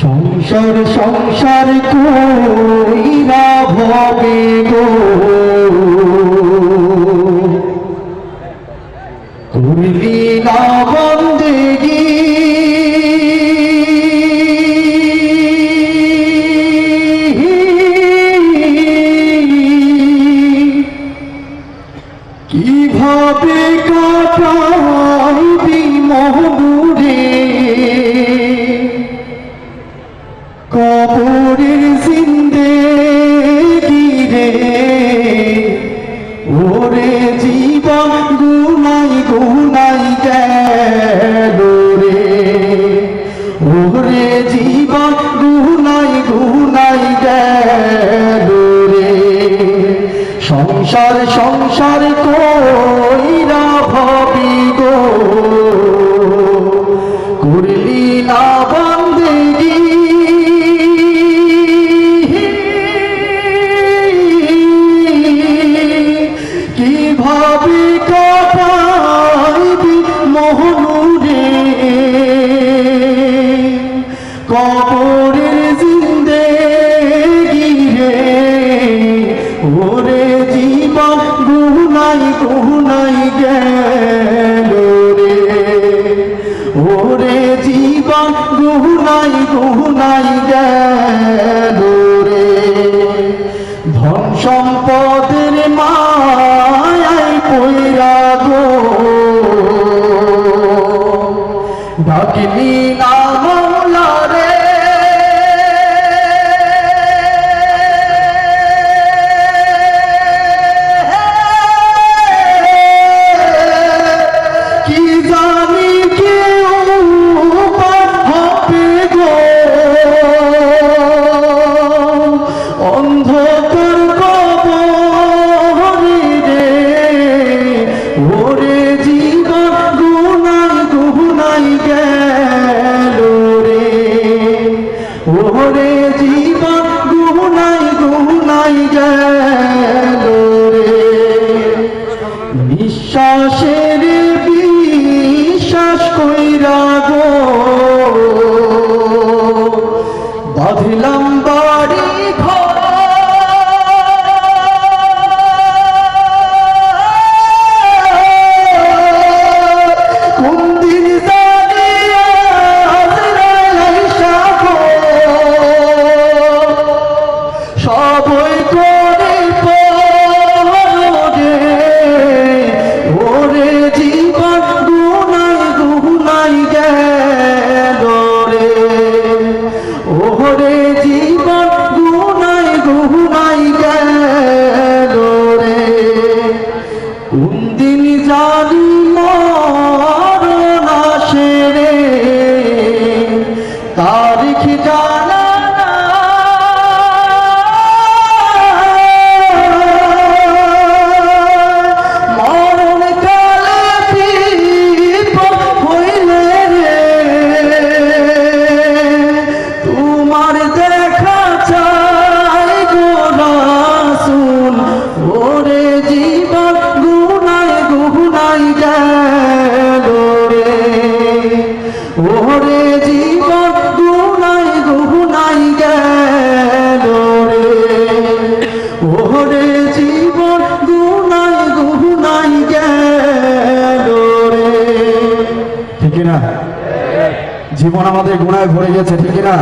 সংসার সংসার কইরা ভবে গো। করলি না বন্দেগি কীভাবে কাটাইবি মহবুরে কবরের জিন্দে গিরে ওরে জীবন গুনাই গুনাই গেল রে। ওরে জীবন গুনাই গুনাই গেল রে। সংসার সংসার কইরা ভাবি গো করলি না কবরের জিন্দে গিরে ওরে জীবন গুনাই গুনাই গেল ওরে জীবন গুনাই গুনাই গেল রে। ধন সম্পদের মায়াই পইরা গো। ডাকলি অন্ধকার রে ওরে জীবন গুনাই গুনাই গেল ওরে জীবন গুনাই গুনাই গেল রে। নিঃশ্বাসের বিশ্বাস কইরা গো। বাঁধলাম বাড়ি ঘর জানি মরণ আসে রে। তারিখ জানা ওরে জীবন দুনাই দুনাই গেল রে। ওরে জীবন দুনাই দুনাই গেল রে। ঠিক না জীবন আমাদের গুণায় ভরে গেছে, ঠিক না